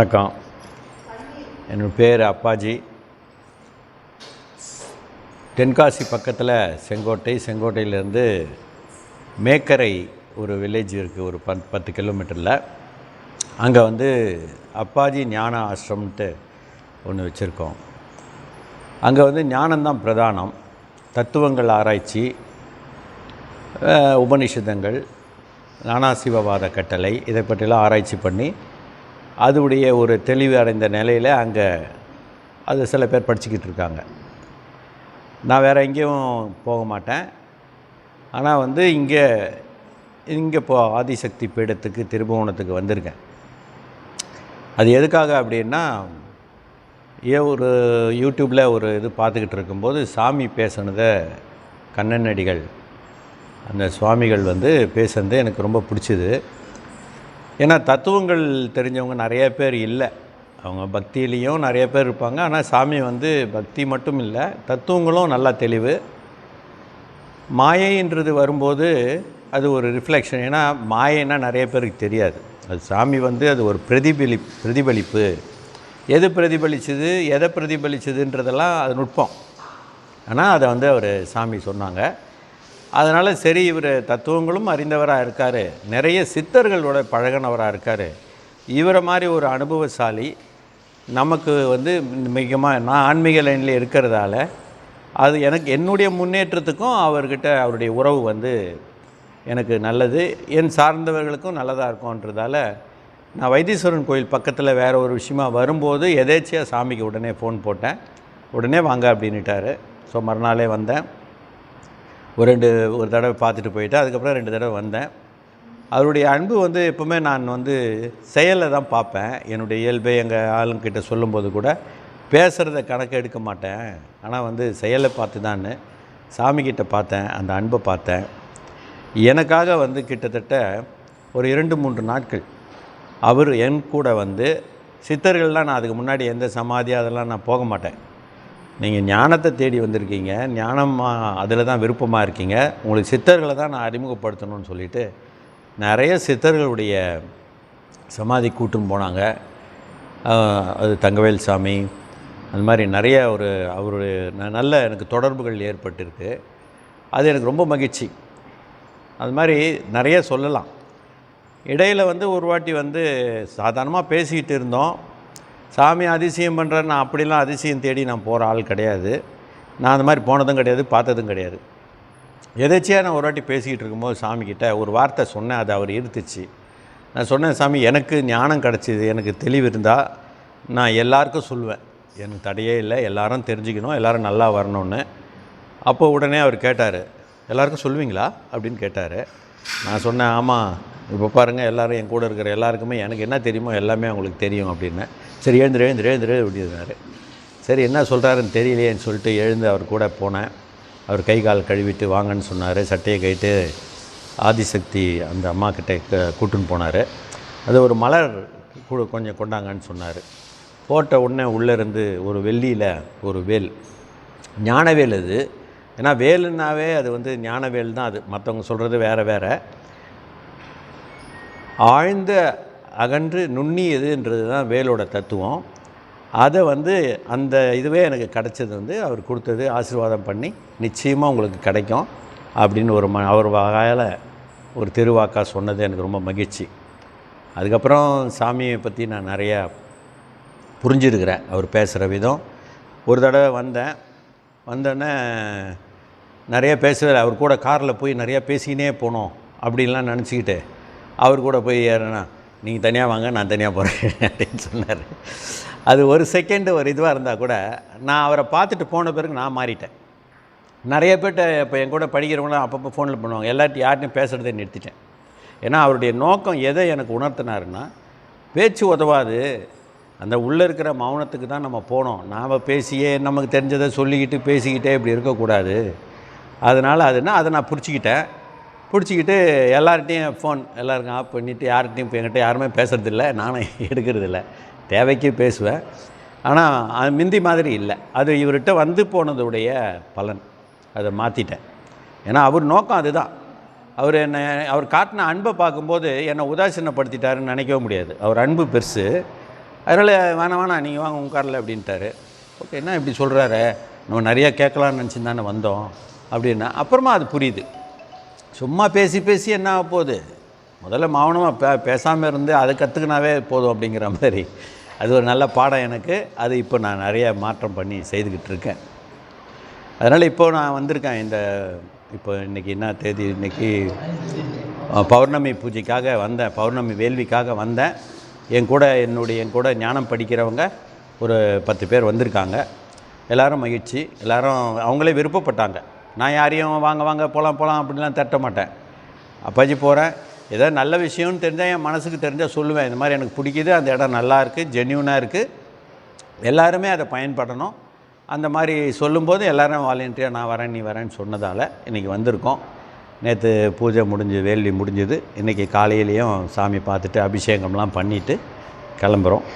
வணக்கம். என்னோடய பேர் அப்பாஜி. தென்காசி பக்கத்தில் செங்கோட்டை செங்கோட்டையிலேருந்து மேக்கரை ஒரு வில்லேஜ் இருக்குது ஒரு பத் பத்து கிலோமீட்டரில் அங்கே வந்து அப்பாஜி ஞான ஆசிரம்ன்ட்டு ஒன்று வச்சுருக்கோம். அங்கே வந்து ஞானம்தான் பிரதானம். தத்துவங்கள் ஆராய்ச்சி உபனிஷதங்கள் நானாசிவவாத கட்டளை இதை பற்றிலாம் ஆராய்ச்சி பண்ணி அதுடைய ஒரு தெளிவு அடைந்த நிலையில் அங்கே அது சில பேர் படிச்சுக்கிட்டு இருக்காங்க. நான் வேறு எங்கேயும் போக மாட்டேன். ஆனால் வந்து இங்கே இங்கே இப்போ ஆதிசக்தி பீடத்துக்கு திருபுவனத்துக்கு வந்திருக்கேன். அது எதுக்காக அப்படின்னா ஏன் ஒரு யூடியூப்பில் ஒரு இது பார்த்துக்கிட்டு இருக்கும்போது சாமி பேசுனதை கண்ணனடிகள் அந்த சுவாமிகள் வந்து பேசுனது எனக்கு ரொம்ப பிடிச்சிது. ஏன்னா தத்துவங்கள் தெரிஞ்சவங்க நிறைய பேர் இல்லை. அவங்க பக்தியிலையும் நிறைய பேர் இருப்பாங்க. ஆனால் சாமி வந்து பக்தி மட்டும் இல்லை தத்துவங்களும் நல்லா தெளிவு. மாயைன்றது வரும்போது அது ஒரு ரிஃப்ளெக்ஷன் ஏன்னா மாயைன்னா நிறைய பேருக்கு தெரியாது. அது சாமி வந்து அது ஒரு பிரதிபலி பிரதிபலிப்பு. எது பிரதிபலிச்சது எதை பிரதிபலிச்சதுன்றதெல்லாம் அது நுட்பம். ஆனால் அதை வந்து அவர் சாமி சொன்னாங்க. அதனால் சரி இவர் தத்துவங்களும் அறிந்தவராக இருக்கார். நிறைய சித்தர்களோட பழகினவராக இருக்கார். இவரை மாதிரி ஒரு அனுபவசாலி நமக்கு வந்து மிகமாக நான் ஆன்மீக லைனில் இருக்கிறதால அது எனக்கு என்னுடைய முன்னேற்றத்துக்கும் அவர்கிட்ட அவருடைய உறவு வந்து எனக்கு நல்லது. என் சார்ந்தவர்களுக்கும் நல்லதாக இருக்கும்ன்றதால நான் வைத்தீஸ்வரன் கோயில் பக்கத்தில் வேறு ஒரு விஷயமா வரும்போது எதேச்சியாக சாமிக்கு உடனே ஃபோன் போட்டேன். உடனே வாங்க அப்படின்னுட்டாரு. ஸோ மறுநாளே வந்தேன். ஒரு ரெண்டு ஒரு தடவை பார்த்துட்டு போயிட்டு அதுக்கப்புறம் ரெண்டு தடவை வந்தேன். அவருடைய அன்பு வந்து எப்போவுமே நான் வந்து செயலில் தான் பார்ப்பேன். என்னுடைய இயல்பை எங்கள் ஆளுங்கிட்ட சொல்லும்போது கூட பேசுகிறத கணக்கு எடுக்க மாட்டேன். ஆனால் வந்து செயலை பார்த்து தான் சாமிக்கிட்ட பார்த்தேன் அந்த அன்பை பார்த்தேன். எனக்காக வந்து கிட்டத்தட்ட ஒரு இரண்டு மூன்று நாட்கள் அவர் என் கூட வந்து சித்தர்கள்லாம் நான் அதுக்கு முன்னாடி எந்த சமாதி அதெல்லாம் நான் போக மாட்டேன். நீங்கள் ஞானத்தை தேடி வந்திருக்கீங்க. ஞானமாக அதில் தான் விருப்பமாக இருக்கீங்க. உங்களுக்கு சித்தர்களை தான் நான் அறிமுகப்படுத்தணும்னு சொல்லிட்டு நிறைய சித்தர்களுடைய சமாதி கூட்டம் போனாங்க. அது தங்கவேல் சாமி அந்த மாதிரி நிறைய ஒரு அவருடைய நல்ல எனக்கு தொடர்புகள் ஏற்பட்டிருக்கு. அது எனக்கு ரொம்ப மகிழ்ச்சி. அது மாதிரி நிறைய சொல்லலாம். இடையில் வந்து ஒரு வாட்டி வந்து சாதாரணமாக பேசிக்கிட்டு இருந்தோம். சாமி அதிசயம் பண்ணுறேன் நான் அப்படிலாம் அதிசயம் தேடி நான் போகிற ஆள் கிடையாது. நான் அந்த மாதிரி போனதும் கிடையாது பார்த்ததும் கிடையாது. எதாச்சியாக நான் ஒரு வாட்டி பேசிக்கிட்டு இருக்கும்போது சாமிக்கிட்ட ஒரு வார்த்தை சொன்னேன் அது அவர் இருத்துச்சு. நான் சொன்னேன் சாமி எனக்கு ஞானம் கிடச்சிது எனக்கு தெளிவு இருந்தால் நான் எல்லாருக்கும் சொல்லுவேன். எனக்கு தடையே இல்லை எல்லாரும் தெரிஞ்சுக்கணும் எல்லோரும் நல்லா வரணும்னு. அப்போ உடனே அவர் கேட்டார் எல்லாருக்கும் சொல்லுவீங்களா? அப்படின்னு கேட்டார். நான் சொன்னேன் ஆமாம் இப்போ பாருங்கள் எல்லாரும் என் கூட இருக்கிற எல்லாருக்குமே எனக்கு என்ன தெரியுமோ எல்லாமே அவங்களுக்கு தெரியும் அப்படின்னு. சரி எழுந்துரு எழுந்துரு எழுந்துரு அப்படின்னாரு சரி என்ன சொல்கிறாருன்னு தெரியலையேன்னு சொல்லிட்டு எழுந்து அவர் கூட போனேன். அவர் கை கால் கழுவிட்டு வாங்கன்னு சொன்னார் சட்டையை கைட்டு ஆதிசக்தி அந்த அம்மா கிட்டே க- கூட்டின்னு போனார். அது ஒரு மலர் கூட கொஞ்சம் கொண்டாங்கன்னு சொன்னார். போட்ட உடனே உள்ளே இருந்து ஒரு வெள்ளியில் ஒரு வேல். ஞானவேல் அது. ஏன்னா வேலுன்னாவே அது வந்து ஞானவேல் தான் அது. மற்றவங்க சொல்கிறது வேறு வேறு. ஆழ்ந்த அகன்று நுண்ணியதுன்றது தான் வேலோட தத்துவம். அதை வந்து அந்த இதுவே எனக்கு கிடைச்சது வந்து அவர் கொடுத்தது ஆசீர்வாதம் பண்ணி நிச்சயமாக உங்களுக்கு கிடைக்கும் அப்படின்னு ஒரு ம அவர் வகையில் ஒரு திருவாக்கா சொன்னது எனக்கு ரொம்ப மகிழ்ச்சி. அதுக்கப்புறம் சாமியை பற்றி நான் நிறையா புரிஞ்சிருக்கிறேன் அவர் பேசுகிற விதம். ஒரு தடவை வந்தேன். வந்தோடனே நிறைய பேசுவார். அவர் கூட காரில் போய் நிறையா பேசிக்கினே போனோம் அப்படின்லாம் நினச்சிக்கிட்டு அவர் கூட போய் ஏறினா நீங்கள் தனியாக வாங்க நான் தனியாக போகிறேன் அப்படின்னு சொன்னார். அது ஒரு செகண்டு ஒரு இதுவாக இருந்தால் கூட நான் அவரை பார்த்துட்டு போன பிறகு நான் மாறிட்டேன். நிறைய பேர்கிட்ட இப்போ என் கூட படிக்கிறவங்களாம் அப்பப்போ ஃபோனில் பண்ணுவாங்க. எல்லார்ட்டையும் யார்ட்டையும் பேசுகிறதே நிறுத்திட்டேன். ஏன்னா அவருடைய நோக்கம் எதை எனக்கு உணர்த்தினாருன்னா பேச்சு உதவாது. அந்த உள்ளே இருக்கிற மௌனத்துக்கு தான் நம்ம போனோம். நாம் பேசியே நமக்கு தெரிஞ்சதை சொல்லிக்கிட்டு பேசிக்கிட்டே இப்படி இருக்கக்கூடாது. அதனால் அதுனால் அதை நான் பிடிச்சிக்கிட்டேன் பிடிச்சிக்கிட்டு எல்லார்ட்டையும் ஃபோன் எல்லாருக்கும் ஆஃப் பண்ணிவிட்டு யார்கிட்டையும் இப்போ என்கிட்ட யாருமே பேசுறதில்ல. நானும் எடுக்கிறதில்ல. தேவைக்கு பேசுவேன். ஆனால் அது முந்தி மாதிரி இல்லை. அது இவர்கிட்ட வந்து போனதுடைய பலன். அதை மாற்றிட்டேன் ஏன்னா அவர் நோக்கம் அதுதான். அவர் என்னை அவர் காட்டின அன்பை பார்க்கும்போது என்னை உதாசீனப்படுத்திட்டாருன்னு நினைக்கவே முடியாது. அவர் அன்பு பெருசு. அதனால் வேணாம் வேணாம் நீங்கள் வாங்க உங்கள் காரில் அப்படின்ட்டாரு. ஓகே என்ன இப்படி சொல்கிறாரு நம்ம நிறையா கேட்கலான்னு நினச்சி தானே வந்தோம். அப்படின்னா அப்புறமா அது புரியுது. சும்மா பேசி பேசி என்ன ஆக போகுது? முதல்ல மௌனமாக பே பேசாமல் இருந்து அதை கற்றுக்கினாவே போதும் அப்படிங்கிற மாதிரி. அது ஒரு நல்ல பாடம் எனக்கு. அது இப்போ நான் நிறைய மாற்றம் பண்ணி செய்துக்கிட்டு இருக்கேன். அதனால் இப்போது நான் வந்திருக்கேன் இந்த இப்போ இன்றைக்கி என்ன தேதி? இன்றைக்கி பௌர்ணமி பூஜைக்காக வந்தேன். பௌர்ணமி வேள்விக்காக வந்தேன். என் கூட என்னுடைய என் கூட ஞானம் படிக்கிறவங்க ஒரு பத்து பேர் வந்திருக்காங்க. எல்லாரும் மகிழ்ச்சி. எல்லோரும் அவங்களே விருப்பப்பட்டாங்க. நான் யாரையும் வாங்க வாங்க போகலாம் போகலாம் அப்படின்லாம் தட்ட மாட்டேன். அப்பாஜி போகிறேன் ஏதோ நல்ல விஷயம்னு தெரிஞ்சால் என் மனசுக்கு தெரிஞ்சால் சொல்லுவேன். இந்த மாதிரி எனக்கு பிடிக்குது. அந்த இடம் நல்லா இருக்குது ஜென்யூனாக இருக்குது எல்லாருமே அதை பயன்படணும். அந்த மாதிரி சொல்லும்போது எல்லோரும் வாலண்டியாக நான் வரேன் நீ வரேன்னு சொன்னதால் இன்றைக்கி வந்திருக்கோம். நேற்று பூஜை முடிஞ்சு வேள்வி முடிஞ்சுது. இன்றைக்கி காலையிலையும் சாமி பார்த்துட்டு அபிஷேகம்லாம் பண்ணிவிட்டு கிளம்புறோம்.